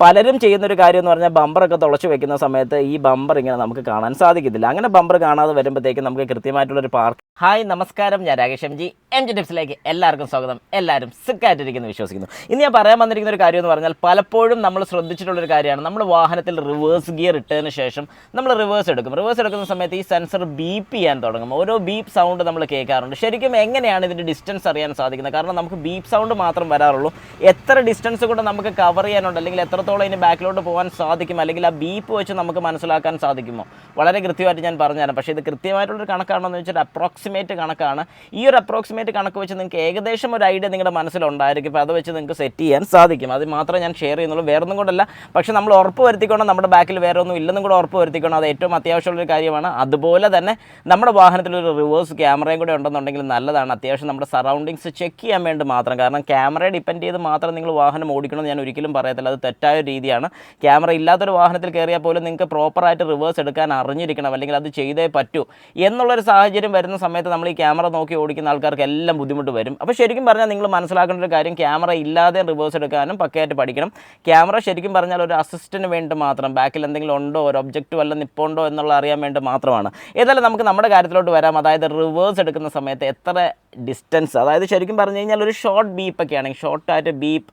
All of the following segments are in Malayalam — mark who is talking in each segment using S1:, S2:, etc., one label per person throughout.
S1: പലരും ചെയ്യുന്ന ഒരു കാര്യം എന്ന് പറഞ്ഞാൽ ബമ്പറൊക്കെ തുളച്ച് വെക്കുന്ന സമയത്ത് ഈ ബമ്പർ ഇങ്ങനെ നമുക്ക് കാണാൻ സാധിക്കത്തില്ല. അങ്ങനെ ബമ്പർ കാണാതെ വരുമ്പോഴത്തേക്കും നമുക്ക് കൃത്യമായിട്ടുള്ളൊരു പാർക്ക് ഹായ് നമസ്കാരം. ഞാൻ Rakesh M G. M G ടിപ്സിലേക്ക് എല്ലാവർക്കും സ്വാഗതം. എല്ലാവരും സുഖമായിട്ടിരിക്കുന്നു വിശ്വസിക്കുന്നു. ഇന്ന് ഞാൻ പറയാൻ വന്നിരിക്കുന്ന ഒരു കാര്യം എന്ന് പറഞ്ഞാൽ പലപ്പോഴും നമ്മൾ ശ്രദ്ധിച്ചിട്ടുള്ളൊരു കാര്യമാണ്. നമ്മൾ വാഹനത്തിൽ റിവേഴ്സ് ഗിയർ ഇട്ടതിന് ശേഷം നമ്മൾ റിവേഴ്സ് എടുക്കും. റിവേഴ്സ് എടുക്കുന്ന സമയത്ത് ഈ സെൻസർ ബീപ്പ് ചെയ്യാൻ തുടങ്ങും. ഓരോ ബീപ്പ് സൗണ്ട് നമ്മൾ കേൾക്കാറുണ്ട്. ശരിക്കും എങ്ങനെയാണ് ഇതിന്റെ ഡിസ്റ്റൻസ് അറിയാൻ സാധിക്കുന്നത്? കാരണം നമുക്ക് ബീപ്പ് സൗണ്ട് മാത്രം വരാറുള്ളൂ. എത്ര ഡിസ്റ്റൻസ് കൂടെ നമുക്ക് കവർ ചെയ്യാനുണ്ട്? അല്ലെങ്കിൽ എത്രത്തോളം ഇനി ബാക്കിലോട്ട് പോകാൻ സാധിക്കും? അല്ലെങ്കിൽ ആ ബീപ്പ് വെച്ച് നമുക്ക് മനസ്സിലാക്കാൻ സാധിക്കുമോ? വളരെ കൃത്യമായിട്ട് ഞാൻ പറഞ്ഞുതരാം. പക്ഷേ ഇത് കൃത്യമായിട്ടുള്ളൊരു കണക്കാണോ എന്ന് വെച്ചാൽ അപ്രോക്സിമേറ്റ് കണക്കാണ്. ഈ ഒരു അപ്രോക്സിമേറ്റ് കണക്ക് വെച്ച് നിങ്ങൾക്ക് ഏകദേശം ഒരു ഐഡിയ നിങ്ങളുടെ മനസ്സിലുണ്ടായിരിക്കും. അപ്പോൾ അത് വെച്ച് നിങ്ങൾക്ക് സെറ്റ് ചെയ്യാൻ സാധിക്കും. അത് മാത്രമേ ഞാൻ ഷെയർ ചെയ്യുന്നുള്ളൂ. വേറെ ഒന്നും കൊണ്ടല്ല. പക്ഷേ നമ്മൾ ഉറപ്പ് വരുത്തിക്കൊണ്ട് നമ്മുടെ ബാക്കിൽ വേറെ ഒന്നും ഇല്ലെന്നും കൂടെ ഉറപ്പ് വരുത്തിക്കണം അത് ഏറ്റവും അത്യാവശ്യമുള്ളൊരു കാര്യമാണ്. അതുപോലെ തന്നെ നമ്മുടെ വാഹനത്തിൽ ഒരു റിവേഴ്സ് ക്യാമറയും കൂടെ ഉണ്ടെന്നുണ്ടെങ്കിൽ നല്ലതാണ്. അത്യാവശ്യം നമ്മുടെ സറൗണ്ടിങ്സ് ചെക്ക് ചെയ്യാൻ വേണ്ടി മാത്രം. കാരണം ക്യാമറയെ ഡിപ്പെൻഡ് ചെയ്ത് മാത്രം നിങ്ങൾ വാഹനം ഓടിക്കണമെന്ന് ഞാൻ ഒരിക്കലും പറയത്തില്ല. അത് തെറ്റായ രീതിയാണ്. ക്യാമറ ഇല്ലാത്തൊരു വാഹനത്തിൽ കയറിയാൽ പോലും നിങ്ങൾക്ക് പ്രോപ്പറായിട്ട് റിവേഴ്സ് എടുക്കാൻ അറിഞ്ഞിരിക്കണം. അല്ലെങ്കിൽ അത് ചെയ്തേ പറ്റൂ. എന്നുള്ളൊരു സാഹചര്യം വരുന്ന സമയത്ത് നമ്മൾ ഈ ക്യാമറ നോക്കി ഓടിക്കുന്ന ആൾക്കാർക്ക് എല്ലാം ബുദ്ധിമുട്ട് വരും. അപ്പോൾ ശരിക്കും പറഞ്ഞാൽ നിങ്ങൾ മനസ്സിലാക്കേണ്ട ഒരു കാര്യം ക്യാമറ ഇല്ലാതെ റിവേഴ്സ് എടുക്കാനും പക്കയായിട്ട് പഠിക്കണം. ക്യാമറ ശരിക്കും പറഞ്ഞാൽ ഒരു അസിസ്റ്റന് വേണ്ടി മാത്രം ബാക്കിൽ എന്തെങ്കിലും ഉണ്ടോ ഒരു ഒബ്ജക്റ്റ് വല്ല നിപ്പുണ്ടോ എന്നുള്ള അറിയാൻ വേണ്ടി മാത്രമാണ്. ഏതായാലും നമുക്ക് നമ്മുടെ കാര്യത്തിലോട്ട് വരാം. അതായത് റിവേഴ്സ് എടുക്കുന്ന സമയത്ത് എത്ര ഡിസ്റ്റൻസ് അതായത് ശരിക്കും പറഞ്ഞു കഴിഞ്ഞാൽ ഒരു ഷോർട്ട് ബീപ്പ് ഒക്കെ ആണെങ്കിൽ ഷോർട്ടായിട്ട് ബീപ്പ്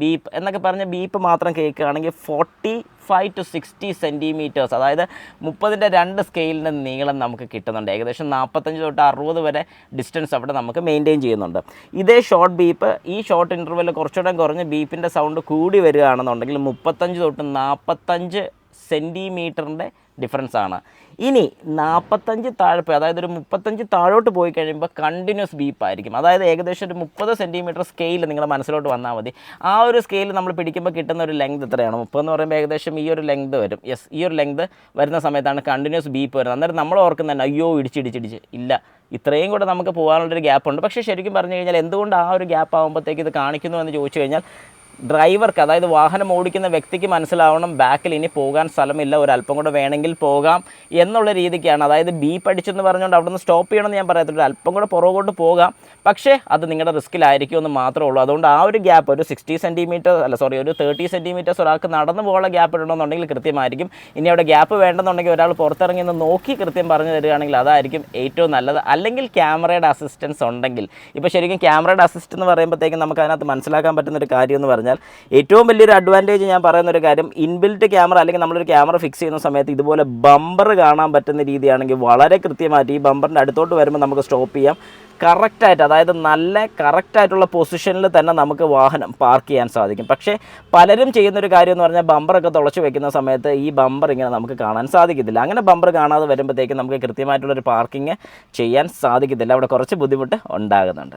S1: ബീപ്പ് എന്നൊക്കെ പറഞ്ഞ ബീപ്പ് മാത്രം കേൾക്കുകയാണെങ്കിൽ forty five to sixty centimeters അതായത് മുപ്പതിന്റെ രണ്ട് സ്കെയിലിന്റെ നീളം നമുക്ക് കിട്ടുന്നുണ്ട്. ഏകദേശം നാൽപ്പത്തഞ്ച് തൊട്ട് അറുപത് വരെ ഡിസ്റ്റൻസ് അവിടെ നമുക്ക് മെയിന്റെയിൻ ചെയ്യുന്നുണ്ട്. ഇതേ ഷോർട്ട് ബീപ്പ് ഈ ഷോർട്ട് ഇന്റർവെൽ കുറച്ചുകൂടെ കുറഞ്ഞ് ബീപ്പിന്റെ സൗണ്ട് കൂടി വരികയാണെന്നുണ്ടെങ്കിൽ മുപ്പത്തഞ്ച് തൊട്ട് നാൽപ്പത്തഞ്ച് സെന്റിമീറ്ററിന്റെ ഡിഫറൻസ് ആണ് ഇനി നാൽപ്പത്തഞ്ച് താഴെ പോയി അതായത് ഒരു മുപ്പത്തഞ്ച് താഴോട്ട് പോയി കഴിയുമ്പോൾ കണ്ടിന്യൂസ് ബീപ്പ് ആയിരിക്കും. അതായത് ഏകദേശം ഒരു മുപ്പത് സെന്റിമീറ്റർ സ്കെയിൽ നിങ്ങളുടെ മനസ്സിലോട്ട് വന്നാൽ മതി. ആ ഒരു സ്കെയിൽ നമ്മൾ പിടിക്കുമ്പോൾ കിട്ടുന്ന ഒരു ലെങ്ത് എത്രയാണ്? മുപ്പതെന്ന് പറയുമ്പോൾ ഏകദേശം ഈ ഒരു ലെങ്ത് വരും. യെസ് ഈ ഒരു ലെങ്ത് വരുന്ന സമയത്താണ് കണ്ടിന്യൂസ് ബീപ്പ് വരുന്നത്. അന്നേരം നമ്മൾ ഓർക്കുന്നത് അയ്യോ ഇടിച്ചിടിച്ചിടിച്ച് ഇല്ല. ഇത്രയും കൂടെ നമുക്ക് പോകാനുള്ളൊരു ഗ്യാപ്പ് ഉണ്ട് പക്ഷേ ശരിക്കും പറഞ്ഞു കഴിഞ്ഞാൽ എന്തുകൊണ്ട് ആ ഒരു ഗ്യാപ്പ് ആകുമ്പോഴത്തേക്ക് ഇത് കാണിക്കുന്നു എന്ന് ചോദിച്ചു കഴിഞ്ഞാൽ ഡ്രൈവർക്ക് അതായത് വാഹനം ഓടിക്കുന്ന വ്യക്തിക്ക് മനസ്സിലാവണം ബാക്കിൽ ഇനി പോകാൻ സ്ഥലമില്ല ഒരല്പം കൂടെ വേണമെങ്കിൽ പോകാം എന്നുള്ള രീതിക്കാണ്. അതായത് ബി പഠിച്ചെന്ന് പറഞ്ഞുകൊണ്ട് അവിടെ നിന്ന് സ്റ്റോപ്പ് ചെയ്യണമെന്ന് ഞാൻ പറയത്തില്ല. അല്പം കൂടെ പുറകോട്ട് പോകാം. പക്ഷേ അത് നിങ്ങളുടെ റിസ്ക്കിലായിരിക്കും എന്ന് മാത്രമേ ഉള്ളൂ. അതുകൊണ്ട് ആ ഒരു ഗ്യാപ്പ് ഒരു സിക്സ്റ്റി സെന്റിമീറ്റർ അല്ല സോറി ഒരു തേർട്ടി സെന്റിമീറ്റേഴ്സ് ഒരാൾക്ക് നടന്നു പോകാനുള്ള ഗ്യാപ്പ് ഇടണമെന്നുണ്ടെങ്കിൽ കൃത്യമായിരിക്കും. ഇനി അവിടെ ഗ്യാപ്പ് വേണ്ടെന്നുണ്ടെങ്കിൽ ഒരാൾ പുറത്തിറങ്ങി നിന്ന് നോക്കി കൃത്യം പറഞ്ഞു തരികയാണെങ്കിൽ അതായിരിക്കും ഏറ്റവും നല്ലത്. അല്ലെങ്കിൽ ക്യാമറയുടെ അസിസ്റ്റൻസ് ഉണ്ടെങ്കിൽ. ഇപ്പോൾ ശരിക്കും ക്യാമറയുടെ അസിസ്റ്റ് എന്ന് പറയുമ്പോഴത്തേക്കും നമുക്ക് അതിനകത്ത് മനസ്സിലാക്കാൻ പറ്റുന്ന ഒരു കാര്യം എന്ന് പറഞ്ഞാൽ ഏറ്റവും വലിയൊരു അഡ്വാന്റേജ് ഞാൻ പറയുന്ന ഒരു കാര്യം ഇൻബിൽറ്റ് ക്യാമറ അല്ലെങ്കിൽ നമ്മളൊരു ക്യാമറ ഫിക്സ് ചെയ്യുന്ന സമയത്ത് ഇതുപോലെ ബമ്പർ കാണാൻ പറ്റുന്ന രീതിയാണെങ്കിൽ വളരെ കൃത്യമായിട്ട് ഈ ബമ്പറിന്റെ അടുത്തോട്ട് വരുമ്പോൾ നമുക്ക് സ്റ്റോപ്പ് ചെയ്യാം. കറക്റ്റായിട്ട് അതായത് നല്ല കറക്റ്റായിട്ടുള്ള പൊസിഷനിൽ തന്നെ നമുക്ക് വാഹനം പാർക്ക് ചെയ്യാൻ സാധിക്കും. പക്ഷേ പലരും ചെയ്യുന്നൊരു കാര്യം എന്ന് പറഞ്ഞാൽ ബമ്പറൊക്കെ തുളച്ച് വെക്കുന്ന സമയത്ത് ഈ ബമ്പർ ഇങ്ങനെ നമുക്ക് കാണാൻ സാധിക്കത്തില്ല. അങ്ങനെ ബമ്പർ കാണാതെ വരുമ്പോഴത്തേക്കും നമുക്ക് കൃത്യമായിട്ടുള്ളൊരു പാർക്കിംഗ് ചെയ്യാൻ സാധിക്കത്തില്ല. അവിടെ കുറച്ച് ബുദ്ധിമുട്ട് ഉണ്ടാകുന്നുണ്ട്.